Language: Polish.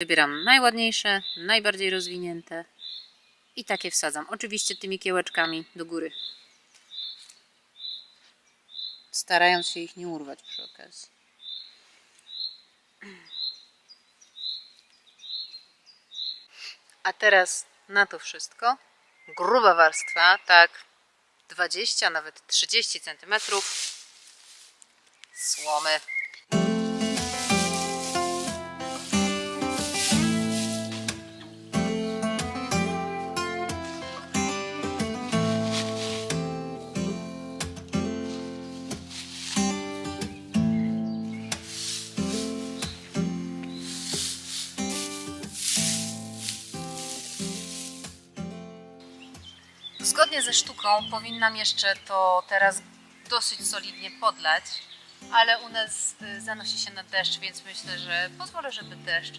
Wybieram najładniejsze, najbardziej rozwinięte i takie wsadzam. Oczywiście tymi kiełeczkami do góry. Starając się ich nie urwać przy okazji. A teraz na to wszystko gruba warstwa, tak 20, nawet 30 cm słomy. Zgodnie ze sztuką powinnam jeszcze to teraz dosyć solidnie podlać, ale u nas y, zanosi się na deszcz, więc myślę, że pozwolę, żeby deszcz